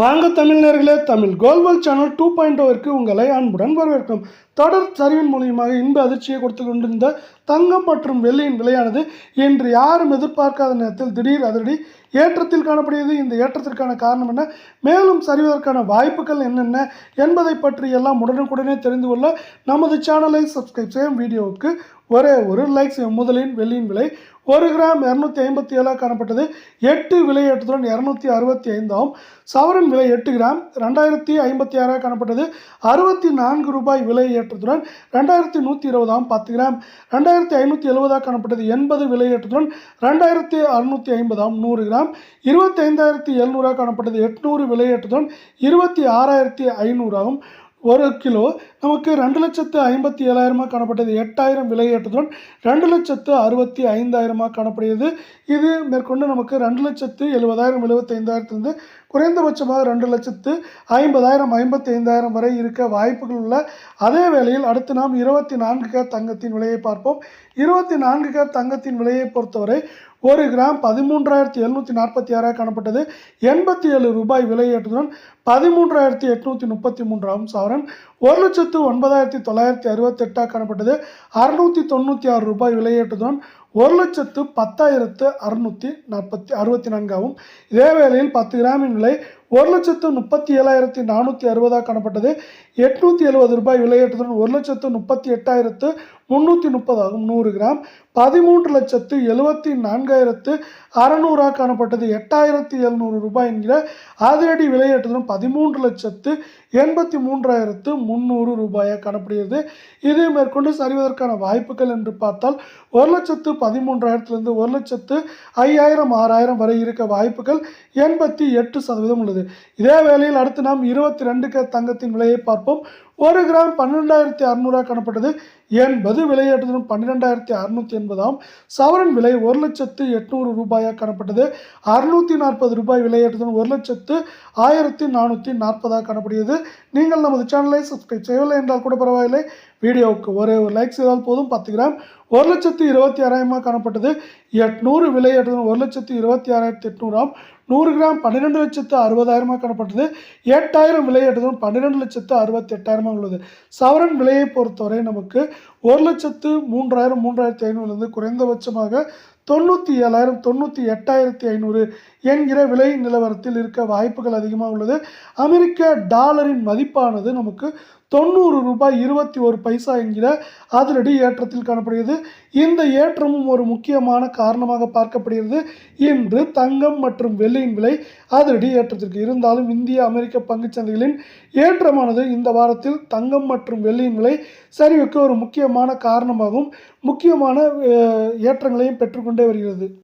வாங்க தமிழர்களே தமிழ் கோல்வல் சேனல் டூ பாயிண்ட் ஓவிற்கு உங்களை அன்புடன் வரவேற்கும். தொடர் சரிவின் மூலியமாக இன்ப அதிர்ச்சியை கொடுத்து கொண்டிருந்த தங்கம் மற்றும் வெள்ளியின் விலையானது இன்று யாரும் எதிர்பார்க்காத நேரத்தில் திடீர் அதிரடி ஏற்றத்தில் காணப்படுகிறது. இந்த ஏற்றத்திற்கான காரணம் என்ன? மேலும் சரிவதற்கான வாய்ப்புகள் என்னென்ன என்பதை பற்றி எல்லாம் உடனுக்குடனே தெரிந்து கொள்ள நமது சேனலை சப்ஸ்கிரைப் செய்யும். வீடியோவுக்கு ஒரே ஒரு லைக் செய்யும். முதலின் வெள்ளியின் விலை ஒரு கிராம் இரநூத்தி ஐம்பத்தி ஏழாக காணப்பட்டது. எட்டு விலை ஏற்றத்துடன் இரநூத்தி அறுபத்தி ஐந்தாகும் சவரன் விலை எட்டு கிராம் ரெண்டாயிரத்தி ஐம்பத்தி ஆறாக காணப்பட்டது. அறுபத்தி நான்கு ரூபாய் விலை ஏற்றத்துடன் ரெண்டாயிரத்தி நூற்றி இருபதாம் பத்து கிராம். ரெண்டாயிரத்தி ஐநூற்றி எழுபதாக காணப்பட்டது. எண்பது விலை ஏற்றத்துடன் ரெண்டாயிரத்தி அறுநூற்றி ஐம்பதாம் நூறு கிராம். இருபத்தி ஐந்தாயிரத்தி எழுநூறாக காணப்பட்டது. எட்நூறு விலை ஏற்றத்துடன் இருபத்தி ஆறாயிரத்தி ஐநூறாகும் ஒரு கிலோ நமக்கு ரெண்டு லட்சத்து ஐம்பத்தி ஏழாயிரமாக காணப்பட்டது. எட்டாயிரம் விலை ரெண்டு லட்சத்து அறுபத்தி ஐந்தாயிரமாக காணப்படுகிறது. இது மேற்கொண்டு நமக்கு ரெண்டு லட்சத்து எழுபதாயிரம் எழுபத்தைந்தாயிரத்துலேருந்து குறைந்தபட்சமாக ரெண்டு லட்சத்து ஐம்பதாயிரம் ஐம்பத்தி ஐந்தாயிரம் வரை இருக்க வாய்ப்புகள் உள்ள அதே வேளையில் அடுத்து நாம் இருபத்தி நான்கு கேர் தங்கத்தின் விலையை பார்ப்போம். இருபத்தி நான்கு கேர் தங்கத்தின் விலையை பொறுத்தவரை ஒரு கிராம் பதிமூன்றாயிரத்தி எழுநூற்றி நாற்பத்தி ஆறாக காணப்பட்டது. எண்பத்தி ஏழு ரூபாய் விலை பதிமூன்றாயிரத்தி எட்நூற்றி முப்பத்தி மூன்றாம் சவரன் ஒரு லட்சத்து ஒன்பதாயிரத்தி தொள்ளாயிரத்தி அறுபத்தெட்டாக காணப்பட்டது. அறுநூற்றி தொண்ணூற்றி ஆறு ரூபாய் விலை ஒரு லட்சத்து பத்தாயிரத்து அறுநூற்றி நாற்பத்தி அறுபத்தி நான்காகவும் இதே வேளையில் பத்து கிராமின் விலை ஒரு லட்சத்து முப்பத்தி ஏழாயிரத்தி நானூற்றி அறுபதாக காணப்பட்டது. எட்நூற்றி எழுபது ரூபாய் விலையேற்றத்துடன் ஒரு லட்சத்து முப்பத்தி எட்டாயிரத்து முந்நூற்றி முப்பதாகும். நூறு கிராம். பதிமூன்று லட்சத்து எழுபத்தி நான்காயிரத்து அறநூறாக காணப்பட்டது. எட்டாயிரத்தி எழுநூறு ரூபாய் என்கிற அதிரடி விலையேற்றத்துடன் பதிமூன்று லட்சத்து எண்பத்தி மூன்றாயிரத்து முந்நூறு ரூபாயாக காணப்படுகிறது. இதை மேற்கொண்டு சரிவதற்கான வாய்ப்புகள் என்று பார்த்தால் ஒரு லட்சத்து பதிமூன்றாயிரத்துலேருந்து ஒரு லட்சத்து ஐயாயிரம் ஆறாயிரம் வரை இருக்க வாய்ப்புகள் எண்பத்தி எட்டு சதவீதம் உள்ளது. இதே வேளையில் அடுத்து நாம் இருபத்தி ரெண்டுக்கு தங்கத்தின் விலையை பார்ப்போம். ஒரு கிராம் பன்னிரெண்டாயிரத்தி அறுநூறாக காணப்பட்டது. எண்பது விலையேற்றத்துடன் பன்னிரெண்டாயிரத்தி அறுநூற்றி எண்பதாம். சவரன் விலை ஒரு லட்சத்து எட்நூறு ரூபாயாக காணப்பட்டது. அறுநூற்றி நாற்பது ரூபாய் விலையேற்றதும் ஒரு லட்சத்து ஆயிரத்தி நானூற்றி நாற்பதாக காணப்படுகிறது. நீங்கள் நமது சேனலை சப்ஸ்கிரைப் செய்யவில்லை என்றால் கூட பரவாயில்லை. வீடியோவுக்கு ஒரே ஒரு லைக் செய்தால் போதும். பத்து கிராம் ஒரு லட்சத்து இருபத்தி ஆறாயிரமாக காணப்பட்டது. எட்நூறு விலையேற்றத்துடன் ஒரு லட்சத்து இருபத்தி ஆறாயிரத்தி எட்நூறாம். நூறு கிராம் பன்னிரெண்டு லட்சத்து அறுபதாயிரமாக காணப்பட்டது. எட்டாயிரம் விலையேற்றதும் பன்னிரெண்டு லட்சத்து அறுபத்தி எட்டாயிரமாக உள்ளது. சவரன் விலையை பொறுத்தவரை நமக்கு ஒரு லட்சத்து மூன்றாயிரம் மூன்றாயிரத்தி ஐநூறுலேருந்து குறைந்தபட்சமாக தொண்ணூற்றி ஏழாயிரம் தொண்ணூற்றி எட்டாயிரத்தி ஐநூறு என்கிற விலை நிலவரத்தில் இருக்க வாய்ப்புகள் அதிகமாக உள்ளது. அமெரிக்க டாலரின் மதிப்பானது நமக்கு தொண்ணூறு ரூபாய் இருபத்தி ஒரு பைசா என்கிற அதிரடி ஏற்றத்தில் காணப்படுகிறது. இந்த ஏற்றமும் ஒரு முக்கியமான காரணமாக பார்க்கப்படுகிறது. இன்று தங்கம் மற்றும் வெள்ளியின் விலை அதிரடி ஏற்றத்திற்கு இருந்தாலும் இந்திய அமெரிக்க பங்குச்சந்தைகளின் ஏற்றமானது இந்த வாரத்தில் தங்கம் மற்றும் வெள்ளியின் விலை சரிவுக்கு ஒரு முக்கியமான காரணமாகவும் முக்கியமான ஏற்றங்களையும் பெற்றுக்கொண்டே வருகிறது.